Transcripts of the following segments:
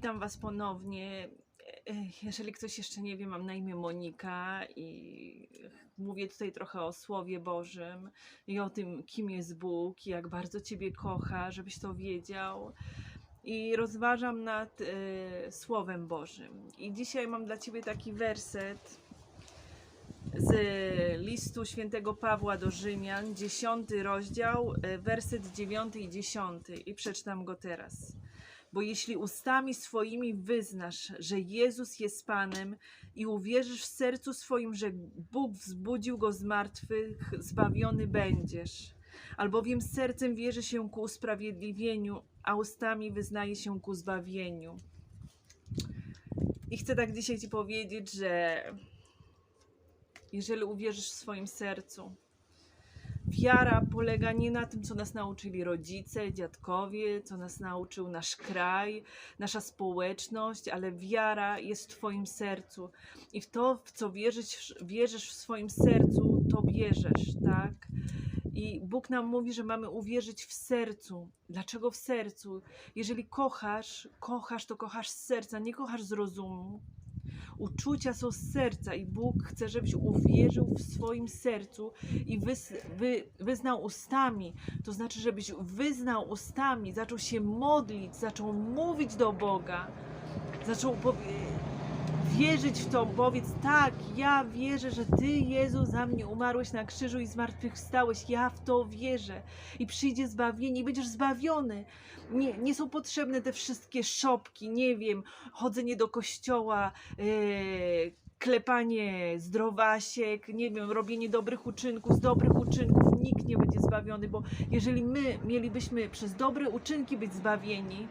witam Was ponownie. E, Jeżeli ktoś jeszcze nie wie, mam na imię Monika i mówię tutaj trochę o Słowie Bożym i o tym, kim jest Bóg i jak bardzo Ciebie kocha, żebyś to wiedział. I rozważam nad e, Słowem Bożym. I dzisiaj mam dla Ciebie taki werset z listu świętego Pawła do Rzymian, 10 rozdział, e, werset 9 i 10. I przeczytam go teraz. Bo jeśli ustami swoimi wyznasz, że Jezus jest Panem i uwierzysz w sercu swoim, że Bóg wzbudził go z martwych, zbawiony będziesz. Albowiem sercem wierzy się ku usprawiedliwieniu, a ustami wyznaje się ku zbawieniu. I chcę tak dzisiaj Ci powiedzieć, że jeżeli uwierzysz w swoim sercu, Wiara polega nie na tym, co nas nauczyli rodzice, dziadkowie, co nas nauczył nasz kraj, nasza społeczność, ale wiara jest w Twoim sercu. I w to, w co wierzysz, wierzysz w swoim sercu, to bierzesz, tak? I Bóg nam mówi, że mamy uwierzyć w sercu. Dlaczego w sercu? Jeżeli kochasz, kochasz, to kochasz z serca, nie kochasz z rozumu. Uczucia są z serca i Bóg chce, żebyś uwierzył w swoim sercu i wys, wy, wyznał ustami. To znaczy, żebyś wyznał ustami, zaczął się modlić, zaczął mówić do Boga, zaczął powie- wierzyć w to. Powiedz tak, ja wierzę, że Ty, Jezu, za mnie umarłeś na krzyżu i zmartwychwstałeś. Ja w to wierzę. I przyjdzie zbawienie i będziesz zbawiony. Nie, nie są potrzebne te wszystkie szopki, nie wiem, chodzenie do kościoła, yy, klepanie zdrowasiek, nie wiem, robienie dobrych uczynków, z dobrych uczynków nikt nie będzie zbawiony, bo jeżeli my mielibyśmy przez dobre uczynki być zbawieni,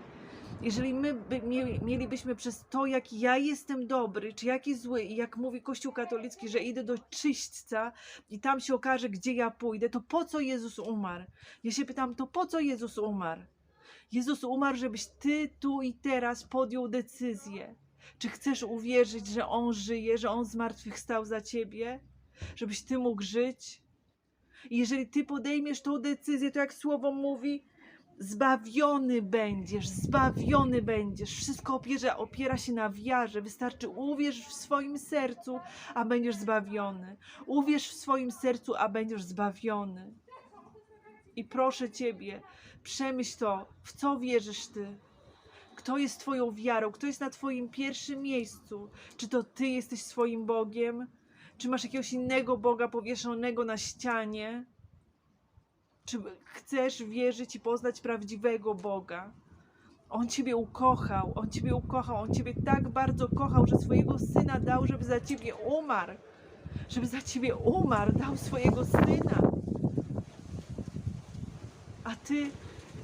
jeżeli my by, mie, mielibyśmy przez to, jak ja jestem dobry, czy jaki zły, i jak mówi Kościół katolicki, że idę do czyśćca i tam się okaże, gdzie ja pójdę, to po co Jezus umarł? Ja się pytam, to po co Jezus umarł? Jezus umarł, żebyś ty tu i teraz podjął decyzję. Czy chcesz uwierzyć, że On żyje, że On zmartwychwstał za ciebie? Żebyś ty mógł żyć? I jeżeli ty podejmiesz tą decyzję, to jak słowo mówi, zbawiony będziesz, zbawiony będziesz. Wszystko opiera, opiera się na wiarze. Wystarczy uwierz w swoim sercu, a będziesz zbawiony. Uwierz w swoim sercu, a będziesz zbawiony. I proszę Ciebie, przemyśl to, w co wierzysz Ty. Kto jest Twoją wiarą? Kto jest na Twoim pierwszym miejscu? Czy to Ty jesteś swoim Bogiem? Czy masz jakiegoś innego Boga powieszonego na ścianie? Czy chcesz wierzyć i poznać prawdziwego Boga? On Ciebie ukochał, On Ciebie ukochał, On Ciebie tak bardzo kochał, że swojego Syna dał, żeby za Ciebie umarł. Żeby za Ciebie umarł, dał swojego Syna. A Ty,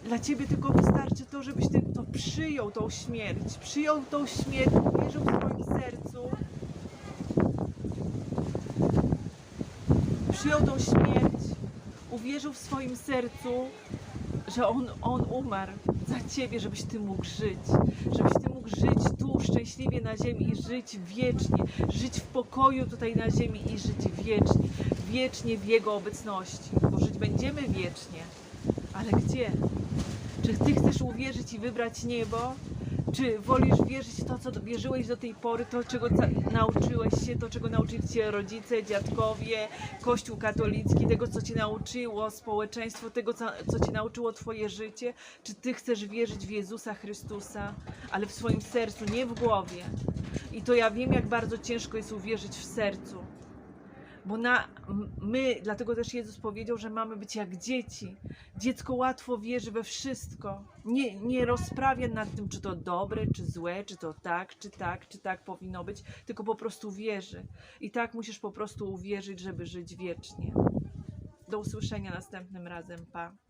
dla Ciebie tylko wystarczy to, żebyś Ty to przyjął, tą śmierć. Przyjął tą śmierć, wierzył w swoim sercu. Przyjął tą śmierć, uwierzył w swoim sercu, że on, on umarł za ciebie, żebyś ty mógł żyć. Żebyś ty mógł żyć tu szczęśliwie na ziemi i żyć wiecznie. Żyć w pokoju tutaj na ziemi i żyć wiecznie. Wiecznie w Jego obecności. Bo żyć będziemy wiecznie. Ale gdzie? Czy ty chcesz uwierzyć i wybrać niebo? Czy wolisz wierzyć w to, co wierzyłeś do tej pory, to, czego nauczyłeś się, to, czego nauczyli cię rodzice, dziadkowie, Kościół katolicki, tego, co cię nauczyło społeczeństwo, tego, co, co cię nauczyło twoje życie? Czy ty chcesz wierzyć w Jezusa Chrystusa, ale w swoim sercu, nie w głowie? I to ja wiem, jak bardzo ciężko jest uwierzyć w sercu. Bo na, my, dlatego też Jezus powiedział, że mamy być jak dzieci. Dziecko łatwo wierzy we wszystko. Nie, nie rozprawia nad tym, czy to dobre, czy złe, czy to tak, czy tak, czy tak powinno być, tylko po prostu wierzy. I tak musisz po prostu uwierzyć, żeby żyć wiecznie. Do usłyszenia następnym razem. Pa.